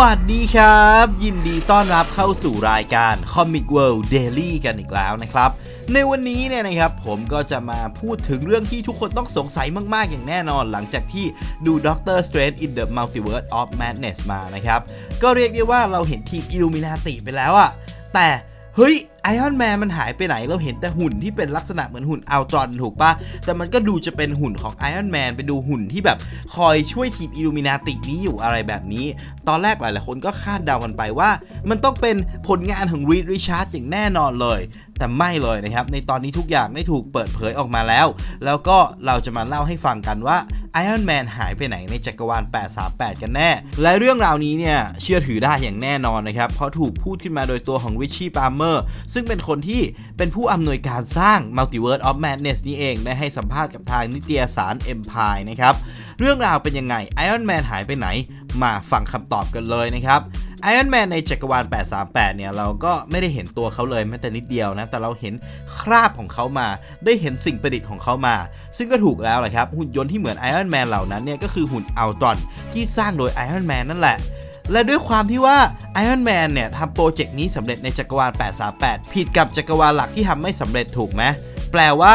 วัสดีครับ ยินดีต้อนรับเข้าสู่รายการ Comic World Daily กันอีกแล้วนะครับ ในวันนี้เนี่ยนะครับผมก็จะมาพูดถึงเรื่องที่ทุกคนต้องสงสัยมาก ๆ อย่างแน่นอน หลังจากที่ดู Doctor Strange in the Multiverse of Madness มานะครับ ก็เรียกได้ว่าเราเห็นทีม Illuminati ไปแล้วอะแต่เฮ้ย ไอออนแมนมันหายไปไหนเราเห็นแต่หุ่นที่เป็นลักษณะเหมือนหุ่นอัลตรอนถูกปะแต่มันก็ดูจะเป็นหุ่นของไอออนแมนไปดูหุ่นที่แบบคอยช่วยทีมอิลูมินาตินี้อยู่อะไรแบบนี้ ตอนแรกหลายๆคนก็คาดเดากันไปว่า มันต้องเป็นผลงานของรีดริชาร์ดอย่างแน่นอนเลย แต่ไม่เลยนะครับ ในตอนนี้ทุกอย่างได้ถูกเปิดเผยออกมาแล้ว แล้วก็เราจะมาเล่าให้ฟังกันว่าไอออนแมนหายไปไหนในจักรวาล 838 กันแน่ และเรื่องราวนี้เนี่ยเชื่อถือได้อย่างแน่นอนนะครับ เพราะถูกพูดขึ้นมาโดยตัวของริชชี่ปาร์เมอร์ซึ่งเป็นคนที่เป็นผู้อำนวยการสร้าง Multiverse of Madness นี่เอง ได้ให้สัมภาษณ์กับทางนิตยสาร Empire นะครับ เรื่องราวเป็นยังไงไอออนแมนหายไปไหน มาฟังคำตอบกันเลยนะครับไอออนแมนในจักรวาล 838 เนี่ย เราก็ไม่ได้เห็นตัวเขาเลยแม้แต่นิดเดียวนะ แต่เราเห็นคราบของเขามา ได้เห็นสิ่งประดิษฐ์ของเขามา ซึ่งก็ถูกแล้วแหละครับ หุ่นยนต์ที่เหมือนไอออนแมนเหล่านั้นเนี่ย ก็คือหุ่นอัลตรอนที่สร้างโดยไอออนแมนนั่นแหละ และด้วยความที่ว่า Iron Man เนี่ยทำโปรเจกต์นี้สำเร็จในจักรวาล 838 ผิดกับจักรวาลหลักที่ทำไม่สำเร็จถูกไหมแปลว่า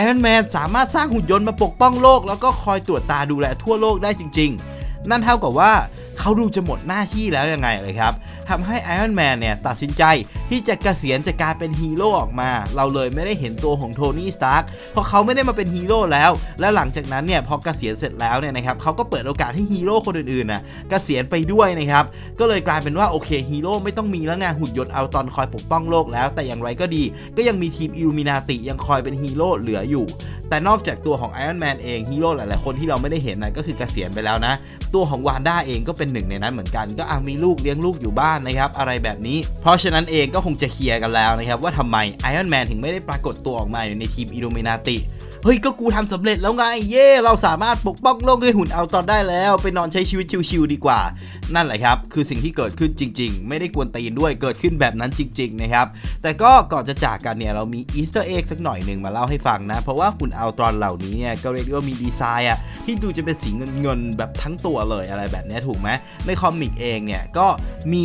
Iron Man สามารถสร้างหุ่นยนต์มาปกป้องโลก แล้วก็คอยตรวจตาดูแลทั่วโลกได้จริง ๆ นั่นเท่ากับว่าเขาดูจะหมดหน้าที่แล้วยังไงเลยครับทำให้ Iron Man เนี่ยตัดสินใจที่จะเกษียณจากการเป็นฮีโร่ออกมา เราเลยไม่ได้เห็นตัวของโทนี่สตาร์กเพราะเขาไม่ได้มาเป็นฮีโร่แล้ว และหลังจากนั้นเนี่ยพอเกษียณเสร็จแล้วเนี่ยนะครับเขาก็เปิดโอกาสให้ฮีโร่คนอื่นๆน่ะเกษียณไปด้วยนะครับก็เลยกลายเป็นว่าโอเคฮีโร่ไม่ต้องมีแล้วไงหุ่นยนต์เอาตอนคอยปกป้องโลกแล้ว แต่อย่างไรก็ดี ก็ยังมีทีมอิลูมินาติยังคอยเป็นฮีโร่เหลืออยู่แต่นอกจากตัวของ Iron Man เองฮีโร่หลาย ๆ คนที่เราไม่ได้เห็นนะก็คือเกษียณไปแล้วนะ ตัวของวานด้าเองก็เป็นหนึ่งในนั้นเหมือนกัน ก็อามีลูกเลี้ยงลูกอยู่บ้านนะครับอะไรแบบนี้ เพราะฉะนั้นเองก็คงจะเคลียร์กันแล้วนะครับ ว่าทำไม Iron Man ถึงไม่ได้ปรากฏตัวออกมาอยู่ในทีมอิลูมินาติเฮ้ยก็กูทำสำเร็จแล้วไง เย่เราสามารถปกป้องโลกด้วยหุ่นเอาตอนได้แล้ว ไปนอนใช้ชีวิตชิวๆดีกว่า นั่นแหละครับ คือสิ่งที่เกิดขึ้นจริง ๆ ไม่ได้กวนตีนด้วยเกิดขึ้นแบบนั้นจริง ๆ นะครับ แต่ก็ก่อนจะจากกันเนี่ย เรามีอีสเตอร์เอ็กสักหน่อยหนึ่งมาเล่าให้ฟังนะ เพราะว่าหุ่นเอาตอนเหล่านี้เนี่ย ก็เรียกว่ามีดีไซน์อะที่ดูจะเป็นสีเงินเงินๆแบบทั้งตัวเลยอะไรแบบนี้ถูกไหมในคอมิกเองเนี่ยก็มี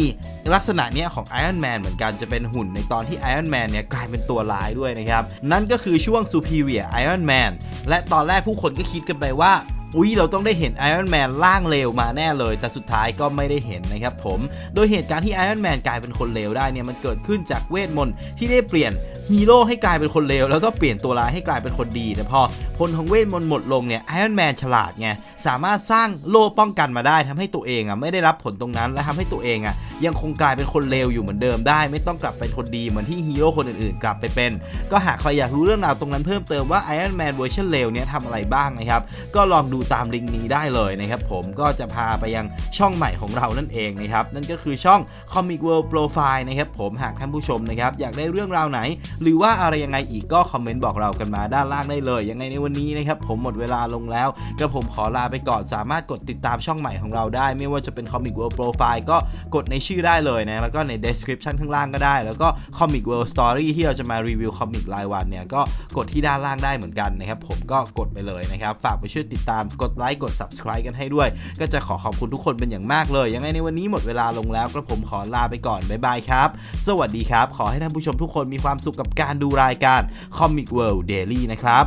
ลักษณะเนี้ยของ Iron Man เหมือนกันจะเป็นหุ่นในตอนที่ Iron Man เนี่ยกลายเป็นตัวร้ายด้วยนะครับ นั่นก็คือช่วง Superior Iron Man และตอนแรกผู้คนก็คิดกันไปว่าอุ๊ยเราต้องได้เห็น Iron Man ร่างเลวมาแน่เลย แต่สุดท้ายก็ไม่ได้เห็นนะครับผม โดยเหตุการณ์ที่ Iron Man กลายเป็นคนเลวได้เนี่ยมันเกิดขึ้นจากเวทมนต์ที่ได้เปลี่ยนฮีโร่ให้กลายเป็นคนเลวแล้วก็เปลี่ยนตัวร้ายให้กลายเป็นคนดีแต่พอพลของเวทมนต์หมดลงเนี่ย Iron Man ฉลาดไงสามารถสร้างโล่ป้องกันมาได้ทำให้ตัวเองอะไม่ได้รับผลตรงนั้นและทำให้ตัวเองอะ ยังคงกลายเป็นคนเลวอยู่เหมือนเดิมได้ ไม่ต้องกลับเป็นคนดีเหมือนที่ฮีโร่คนอื่นๆ กลับไปเป็น ก็หากใครอยากรู้เรื่องราวตรงนั้นเพิ่มเติมว่า Iron Man เวอร์ชันเลวเนี่ยทำอะไรบ้างนะครับ ก็ลองดูตามลิงก์นี้ได้เลยนะครับผมก็จะพาไปยังช่องใหม่ของเรานั่นเองนะครับนั่นก็คือช่อง Comic World Profile นะครับผมหากท่านผู้ชมนะครับอยากได้เรื่องราวไหน หรือว่าอะไรยังไงอีกก็คอมเมนต์บอกเรากันมาด้านล่างได้เลย ยังไงในวันนี้นะครับผมหมดเวลาลงแล้วก็ผมขอลาไปก่อนสามารถกดติดตามช่องใหม่ของเราได้ ไม่ว่าจะเป็น Comic World Profile ก็กดในชื่อได้เลยนะ แล้วก็ใน description ข้างล่างก็ได้ แล้วก็ Comic World Story ที่เราจะมารีวิวคอมิกรายวันเนี่ย ก็กดที่ด้านล่างได้เหมือนกันนะครับ ผมก็กดไปเลยนะครับ ฝากไปช่วยติดตามกดไลค์กด subscribe กันให้ด้วย ก็จะขอขอบคุณทุกคนเป็นอย่างมากเลย ยังไงในวันนี้หมดเวลาลงแล้วกระผมขอลาไปก่อนบ๊ายบายครับ สวัสดีครับ ขอให้ท่านผู้ชมทุกคนมีความสุขกับการดูรายการ Comic World Daily นะครับ